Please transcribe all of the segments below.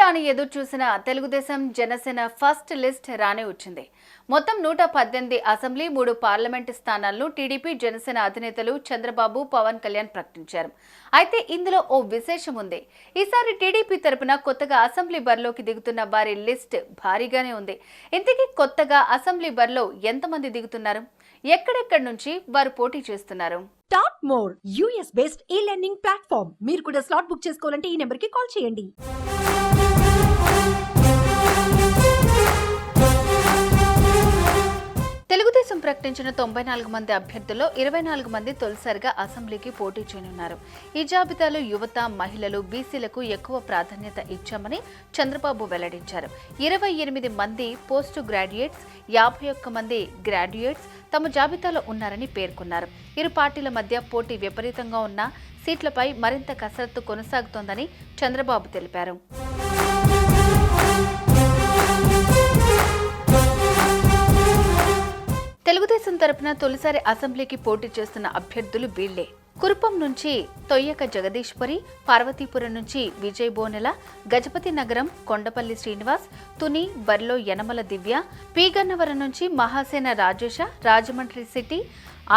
ఎప్పుడు అని ఎదురు చూసిన తెలుగుదేశం జనసేన ఫస్ట్ లిస్ట్ రానే వచ్చింది. మొత్తం నూట పద్దెనిమిది అసెంబ్లీ మూడు పార్లమెంటు స్థానాలను టీడీపీ జనసేన అధినేతలు చంద్రబాబు పవన్ కళ్యాణ్ ప్రకటించారు. అయితే ఇందులో ఓ విశేషం ఉంది. ఈసారి టీడీపీ తరపున కొత్తగా అసెంబ్లీ బరిలోకి దిగుతున్న వారి లిస్ట్ భారీగానే ఉంది. ఇంతకీ కొత్తగా అసెంబ్లీ బరిలో ఎంతమంది దిగుతున్నారు? ఎక్కడెక్కడి నుంచి వారు పోటీ చేస్తున్నారు? Top more US based e learning platform మీరు కూడా స్లాట్ బుక్ చేసుకోవాలంటే ఈ నెంబర్కి కాల్ చేయండి. తెలుగుదేశం ప్రకటించిన తొంభై నాలుగు మంది అభ్యర్థుల్లో ఇరవై నాలుగు మంది తొలిసారిగా అసెంబ్లీకి పోటీ చేయనున్నారు. ఈ జాబితాలో యువత మహిళలు బీసీలకు ఎక్కువ ప్రాధాన్యత ఇచ్చామని చంద్రబాబు వెల్లడించారు. ఇరవై ఎనిమిది మంది పోస్ట్ గ్రాడ్యుయేట్స్ యాభై ఒక్క మంది గ్రాడ్యుయేట్స్ తమ జాబితాలో ఉన్నారని పేర్కొన్నారు. ఇరు పార్టీల మధ్య పోటీ విపరీతంగా ఉన్న సీట్లపై మరింత కసరత్తు కొనసాగుతోందని చంద్రబాబు తెలిపారు. తరపున తొలిసారి అసెంబ్లీకి పోటీ చేస్తున్న అభ్యర్థులు వీళ్ళే కురుపం నుంచి తొయ్యక జగదీశ్వరి పార్వతీపురం నుంచి విజయ్ బోనెల గజపతి నగరం కొండపల్లి శ్రీనివాస్ తుని బర్లో యనమల దివ్య పీగన్నవరం నుంచి మహాసేన రాజేష రాజమండ్రి సిటీ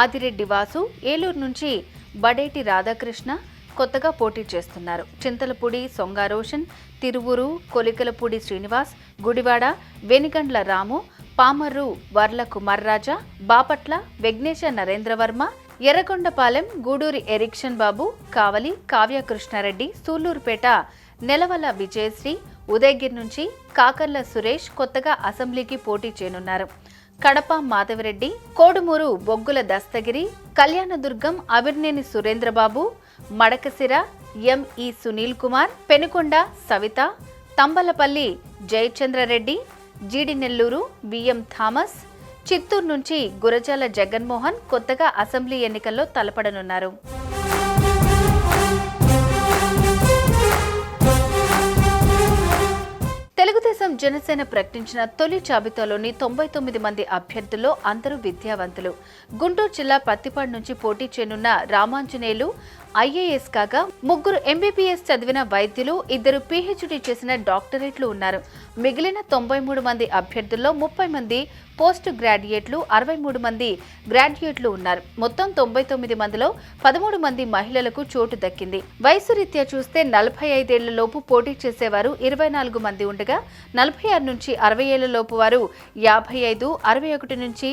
ఆదిరెడ్డి వాసు ఏలూరు నుంచి బడేటి రాధాకృష్ణ కొత్తగా పోటీ చేస్తున్నారు. చింతలపూడి సొంగారోషన్ తిరువురు కొలికలపూడి శ్రీనివాస్ గుడివాడ వెనిగండ్ల రాము పామర్రు వర్ల కుమార్ రాజా బాపట్ల విఘ్నేశ నరేంద్రవర్మ ఎర్రగొండపాలెం గూడూరి ఎరిక్షన్ బాబు కావలి కావ్యకృష్ణారెడ్డి సూళ్ళూరుపేట నెలవల విజయశ్రీ ఉదయగిరి నుంచి కాకర్ల సురేష్ కొత్తగా అసెంబ్లీకి పోటీ చేయనున్నారు. Kadapa Madhavareddy Kodumur Boggula Dastagiri Kalyandurg Avirneni Surendrababu Madakasira M E Sunil Kumar Penukonda Savitha Thamballapalle Jayachandrareddy G D Nellore B M Thomas Chittoor నుంచి గురజాల జగన్మోహన్ కొత్తగా అసెంబ్లీ ఎన్నికల్లో తలపడనున్నారు. తెలుగుదేశం జనసేన ప్రకటించిన తొలి జాబితాలోని తొంభై తొమ్మిది మంది అభ్యర్థుల్లో అందరూ విద్యావంతులు. గుంటూరు జిల్లా పత్తిపాడు నుంచి పోటీ చేయనున్న రామాంజనేయులు ఐఏఎస్ కాగా ముగ్గురు ఎంబీబీఎస్ చదివిన వైద్యులు ఇద్దరు పీహెచ్డీ చేసిన డాక్టరేట్లు ఉన్నారు. మిగిలిన తొంభై మూడు మంది అభ్యర్థుల్లో ముప్పై మంది పోస్ట్ గ్రాడ్యుయేట్లు అరవై మూడు మంది గ్రాడ్యుయేట్లు ఉన్నారు. మొత్తం తొంభై తొమ్మిది మందిలో పదమూడు మంది మహిళలకు చోటు దక్కింది. వయసు రీత్యా చూస్తే నలభై ఐదేళ్ళలోపు పోటీ చేసేవారు ఇరవై నాలుగు మంది ఉండగా నలభై ఆరు నుంచి అరవై ఏళ్ళలోపు వారు యాభై ఐదు అరవై ఒకటి నుంచి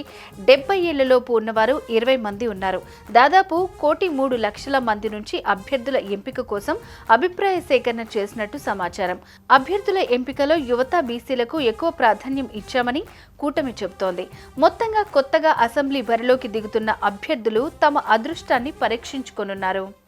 డెబ్బై ఏళ్ళలోపు ఉన్నవారు ఇరవై మంది ఉన్నారు. దాదాపు కోటి మూడు లక్షల మంది నుంచి అభ్యర్థుల ఎంపిక కోసం అభిప్రాయ సేకరణ చేసినట్టు సమాచారం. అభ్యర్థుల ఎంపికలో యువత బీసీలకు ఎక్కువ ప్రాధాన్యం ఇచ్చామని కూటమి చెబుతోంది. మొత్తంగా కొత్తగా అసెంబ్లీ బరిలోకి దిగుతున్న అభ్యర్థులు తమ అదృష్టాన్ని పరీక్షించుకొనున్నారు.